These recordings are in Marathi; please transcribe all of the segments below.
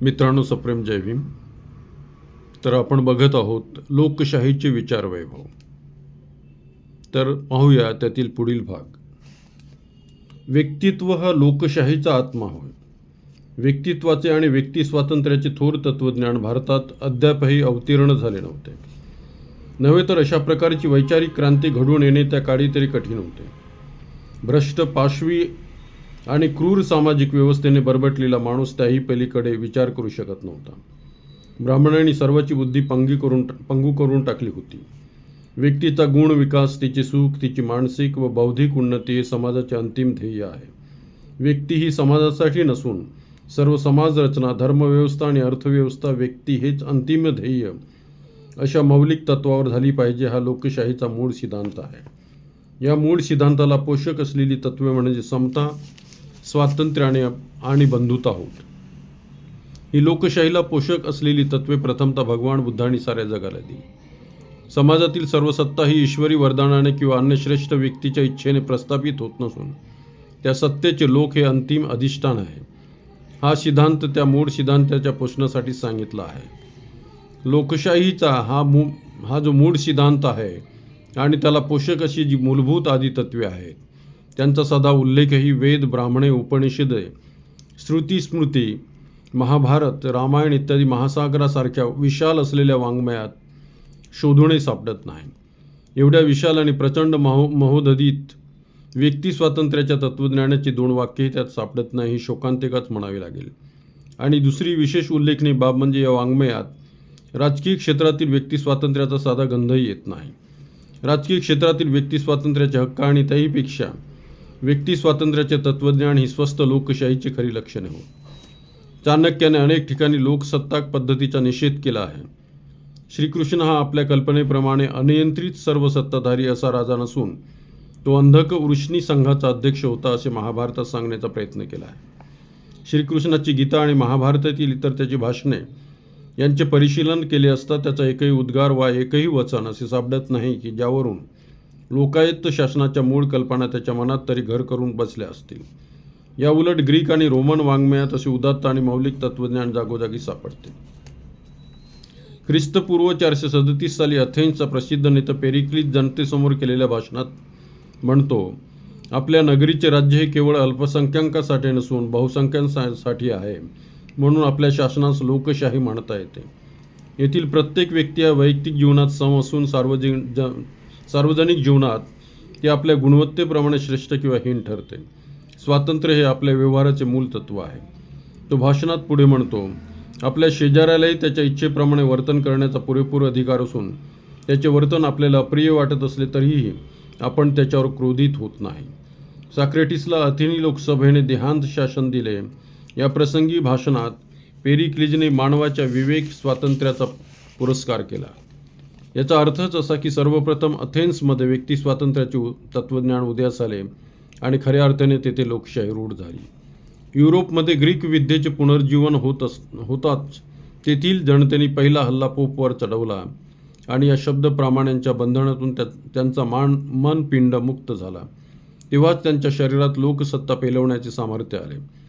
मित्रांनो सप्रेम जय भीम. तर आपण बघत आहोत लोकशाहीचे विचार वैभव. तर पाहूया त्यातील पुढील भाग. व्यक्तित्व हा लोकशाहीचा आत्मा होय. व्यक्तित्वाचे आणि व्यक्ती स्वातंत्र्याचे थोर तत्वज्ञान भारतात अद्यापही अवतीर्ण झाले नव्हते. नव्हे तर अशा प्रकारची वैचारिक क्रांती घडून येणे त्या काळी तरी कठीण होते. भ्रष्ट पाशवी आणि क्रूर सामाजिक व्यवस्थेने बरबटलेला माणूस त्याही पलीकडे विचार करू शकत नव्हता. ब्राह्मणांनी सर्वाची बुद्धी पंगी करून पंगू करून टाकली होती. व्यक्तीचा गुण विकास तिचे सुख तिची मानसिक व बौद्धिक उन्नती हे समाजाचे अंतिम ध्येय आहे. व्यक्ती ही समाजासाठी नसून सर्व समाज रचना धर्मव्यवस्था आणि अर्थव्यवस्था व्यक्ती हेच अंतिम ध्येय अशा मौलिक तत्वावर झाली पाहिजे हा लोकशाहीचा मूळ सिद्धांत आहे. या मूळ सिद्धांताला पोषक असलेली तत्वे म्हणजे समता स्वातंत्र्य आणि आणि बंधुता होत ही लोकशाहीला पोषक असलेली तत्वे प्रथमतः भगवान बुद्धांनी साऱ्या जगाला दिली. समाजातील सर्व सत्ता ही ईश्वरी वरदानाने किंवा अन्य श्रेष्ठ व्यक्तीच्या इच्छेने प्रस्थापित होत नसून त्या सत्तेचे लोक हे अंतिम अधिष्ठान आहे. हा सिद्धांत त्या मूळ सिद्धांताच्या पोषणासाठी सांगितला आहे. लोकशाहीचा हा मू हा जो मूळ सिद्धांत आहे आणि त्याला पोषक अशी जी मूलभूत आदितत्वे आहेत त्यांचा सदा उल्लेखही वेद ब्राह्मणे उपनिषदे श्रुती स्मृती महाभारत रामायण इत्यादी महासागरासारख्या विशाल असलेल्या वाङ्मयात शोधूनही सापडत नाही. एवढ्या विशाल आणि प्रचंड महो महोदधीत व्यक्ती स्वातंत्र्याच्या तत्त्वज्ञानाची दोन वाक्यही त्यात सापडत नाही ही शोकांतिकाच म्हणावी लागेल. आणि दुसरी विशेष उल्लेखनीय बाब म्हणजे या वाङ्मयात राजकीय क्षेत्रातील व्यक्ती स्वातंत्र्याचा साधा गंधही येत नाही. राजकीय क्षेत्रातील व्यक्ती स्वातंत्र्याचे हक्क आणि त्याहीपेक्षा व्यक्ती स्वातंत्र्याचे तत्त्वज्ञान ही स्वस्त लोकशाहीची खरी लक्षणे हो चाणक्याने अनेक ठिकाणी लोकसत्ताक पद्धतीचा निषेध केला आहे. श्रीकृष्ण हा आपल्या कल्पनेप्रमाणे अनियंत्रित सर्व सत्ताधारी असा राजा नसून तो अंधक वृष्णी संघाचा अध्यक्ष होता असे महाभारतात सांगण्याचा प्रयत्न केला आहे. श्रीकृष्णाची गीता आणि महाभारतातील इतर त्याची भाषणे यांचे परिशीलन केले असता त्याचा एकही उद्गार वा एकही वचन असे सापडत नाही की ज्यावरून लोकायुक्त शासनाच्या मूळ कल्पना त्याच्या मनात तरी घर करून बसल्या असतील. या उलट ग्रीक आणि रोमन वाङ्मयात असे उदात्त आणि मौलिक तत्वज्ञान जागोजागी सापडते. ख्रिस्तपूर्व चारशे सदतीस साली अथेन्सचा प्रसिद्ध नेता पेरिक्लिस जनतेसमोर केलेल्या भाषणात म्हणतो आपल्या नगरीचे राज्य हे केवळ अल्पसंख्याकासाठी नसून बहुसंख्यांसाठी आहे. म्हणून आपल्या शासनास लोकशाही म्हणता येते. येथील प्रत्येक व्यक्ती या वैयक्तिक जीवनात सम असून सार्वजनिक सार्वजनिक जीवनात ती आपल्या गुणवत्तेप्रमाणे श्रेष्ठ किंवा हीन ठरते. स्वातंत्र्य हे आपल्या व्यवहाराचे मूल तत्व आहे. तो भाषणात पुढे म्हणतो आपल्या शेजाऱ्यालाही त्याच्या इच्छेप्रमाणे वर्तन करण्याचा पुरेपूर अधिकार असून त्याचे वर्तन आपल्याला अप्रिय वाटत असले तरीही आपण त्याच्यावर क्रोधित होत नाही. साक्रेटिसला अथिनी लोकसभेने देहांत शासन दिले. या प्रसंगी भाषणात पेरिक्लिजने मानवाच्या विवेक स्वातंत्र्याचा पुरस्कार केला. याचा अर्थच असा की सर्वप्रथम अथेन्समध्ये व्यक्ती स्वातंत्र्याचे उ- तत्त्वज्ञान उदयास आले आणि खऱ्या अर्थाने तेथे लोकशाही रूढ झाली. युरोपमध्ये ग्रीक विद्येचे पुनर्जीवन होत अस होताच तेथील जनतेने पहिला हल्ला पोपवर चढवला आणि या शब्द प्रामाण्यांच्या बंधनातून त्या त्यांचा मान मन पिंड मुक्त झाला. तेव्हाच त्यांच्या शरीरात लोकसत्ता पेलवण्याचे सामर्थ्य आले.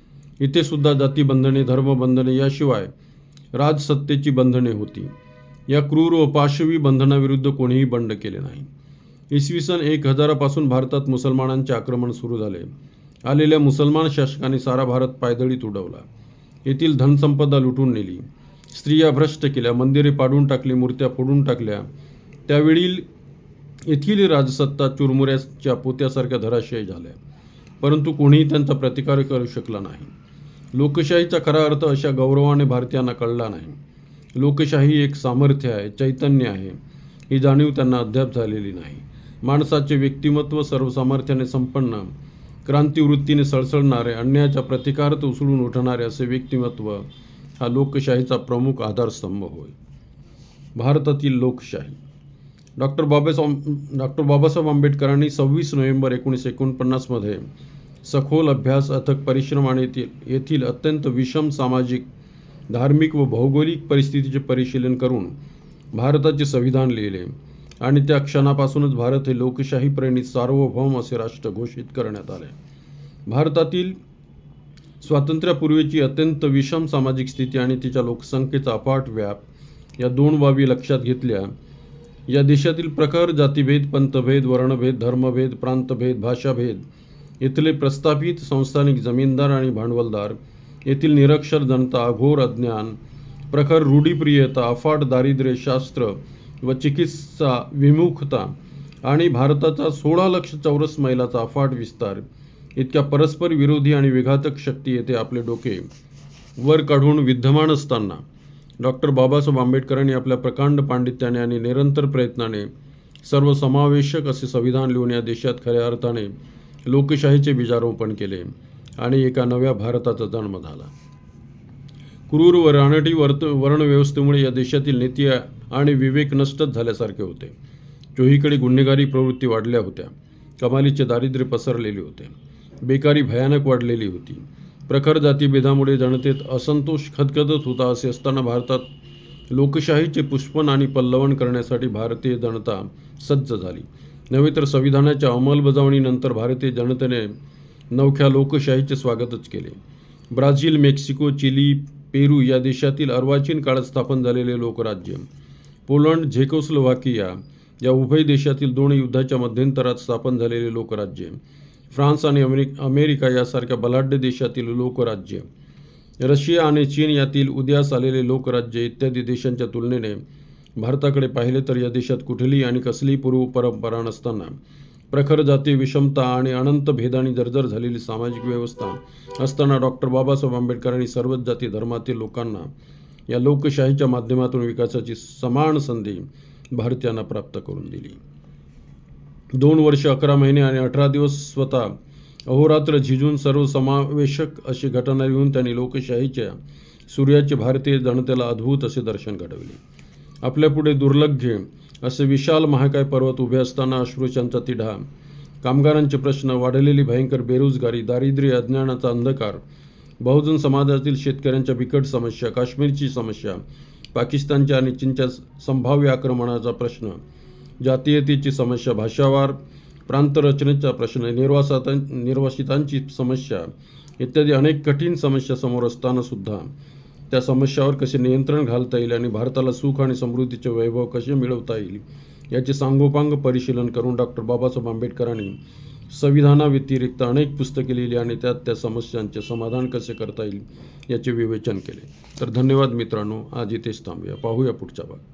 इथे सुद्धा जातीबंधने धर्मबंधने याशिवाय राजसत्तेची बंधने होती. या क्रूर व पाशवी बंधनाविरुद्ध कोणीही बंड केले नाही. इसवी सन एक हजारापासून भारतात मुसलमानांचे आक्रमण सुरू झाले. आलेल्या मुसलमान शासकाने सारा भारत पायदळीत उडवला. येथील धनसंपदा लुटून नेली. स्त्रिया भ्रष्ट केल्या मंदिरे पाडून टाकली मूर्त्या फोडून टाकल्या. त्यावेळी येथील राजसत्ता चुरमुऱ्याच्या पोत्यासारख्या धराशयी झाल्या. परंतु कोणीही त्यांचा प्रतिकार करू शकला नाही. लोकशाहीचा खरा अर्थ अशा गौरवाने भारतीयांना कळला नाही. लोकशाही एक सामर्थ्य आहे चैतन्य आहे. ही जाणीव त्यांना अद्याप झालेली नाही. माणसाचे व्यक्तिमत्व सर्व सामर्थ्याने संपन्न क्रांतिवृत्तीने सळसळणारे अन्यायाच्या प्रतिकारात उसळून उठणारे असे व्यक्तिमत्व हा लोकशाहीचा प्रमुख आधारस्तंभ होय. भारतातील लोकशाही. डॉक्टर बाबासाहेब डॉक्टर बाबासाहेब आंबेडकरांनी सव्वीस नोव्हेंबर एकोणीसशे एकोणपन्नासमध्ये सखोल अभ्यास अथक परिश्रम आणि येथील येथील अत्यंत विषम सामाजिक धार्मिक व भौगोलिक परिस्थितीचे परिशीलन करून भारताचे संविधान लिहिले आणि त्या क्षणापासूनच भारत हे लोकशाही प्रेरित सार्वभौम असे राष्ट्र घोषित करण्यात आले. भारतातील स्वातंत्र्यापूर्वीची अत्यंत विषम सामाजिक स्थिती आणि तिच्या लोकसंख्येचा अफाट व्याप या दोन बाबी लक्षात घेतल्या. या देशातील प्रखर जातीभेद पंथभेद वर्णभेद धर्मभेद प्रांतभेद भाषाभेद इथले प्रस्थापित संस्थानिक जमीनदार आणि भांडवलदार येथील निरक्षर जनता घोर अज्ञान प्रखर रूढीप्रियता अफाट दारिद्र्य शास्त्र व चिकित्सा विमुखता आणि भारताचा सोळा लक्ष चौरस मैलाचा अफाट विस्तार इतक्या परस्पर विरोधी आणि विघातक शक्ती येथे आपले डोके वर काढून विद्यमान असताना डॉक्टर बाबासाहेब आंबेडकरांनी आपल्या प्रकांड पांडित्याने आणि निरंतर प्रयत्नाने सर्वसमावेशक असे संविधान लिहून या देशात खऱ्या अर्थाने लोकशाहीचे बीजारोपण केले. आणि एका नव्या भारताचा जन्म झाला. क्रूर व रानटी वर्त वर्णव्यवस्थेमुळे या देशातील नीती आणि विवेक नष्टच झाल्यासारखे होते. चोहीकडे गुन्हेगारी प्रवृत्ती वाढल्या होत्या. कमालीचे दारिद्र्य पसरलेले होते. बेकारी भयानक वाढलेली होती. प्रखर जातीभेदामुळे जनतेत असंतोष खदखदत होता असे असताना भारतात लोकशाहीचे पुष्पन आणि पल्लवन करण्यासाठी भारतीय जनता सज्ज झाली. नव्हे तर संविधानाच्या अंमलबजावणीनंतर भारतीय जनतेने नवख्या लोकशाहीचे स्वागतच केले. ब्राझील मेक्सिको चिली पेरू या देशातील अर्वाचीन काळात स्थापन झालेले लोकराज्य. पोलंड झेकोस्लोव्हाकिया या उभय देशातील दोन युद्धाच्या मध्यंतरात स्थापन झालेले लोकराज्य. फ्रान्स आणि अमेरिक अमेरिका यासारख्या बलाढ्य देशातील लोकराज्य. रशिया आणि चीन यातील उदयास आलेले लोकराज्य इत्यादी देशांच्या तुलनेने भारताकडे पाहिले तर या देशात कुठलीही आणि कसलीही पूर्व परंपरा नसताना प्रखर जाती विषमता आणि अनंत भेदाने जर्जर झालेली सामाजिक व्यवस्था असताना डॉक्टर बाबासाहेब आंबेडकरांनी सर्वच जाती धर्मातील लोकांना या लोकशाहीच्या माध्यमातून विकासाची समान संधी भारतीयांना प्राप्त करून दिली. दोन वर्ष अकरा महिने आणि अठरा दिवस स्वतः अहोरात्र झिजून सर्वसमावेशक अशी घटना लिहून त्यांनी लोकशाहीच्या सूर्याचे भारतीय जनतेला अद्भुत असे दर्शन घडवले. आपल्यापुढे दुर्लभ्य असे विशाल महाकाय पर्वत उभे असताना अश्रुशांचा तिढा. कामगारांचे प्रश्न वाढलेली भयंकर बेरोजगारी दारिद्र्य अज्ञानाचा अंधकार. बहुजन समाजातील शेतकऱ्यांच्या बिकट समस्या काश्मीरची समस्या पाकिस्तानच्या आणि चीनच्या संभाव्य आक्रमणाचा प्रश्न. जातीयतेची समस्या भाषावार प्रांतरचनेचा प्रश्न निर्वासात निर्वासितांची समस्या इत्यादी अनेक कठीण समस्या समोर असताना सुद्धा त्या समस्यावर कसे नियंत्रण घालता येईल आणि भारताला सुख आणि समृद्धीचे वैभव कसे मिळवता येईल याचे सांगोपांग परिशीलन करून डॉक्टर बाबासाहेब आंबेडकरांनी संविधानाव्यतिरिक्त अनेक पुस्तके लिहिली आणि त्यात त्या समस्यांचे समाधान कसे करता येईल याचे विवेचन केले. तर धन्यवाद मित्रांनो. आज इथेच थांबूया. पाहूया पुढचा भाग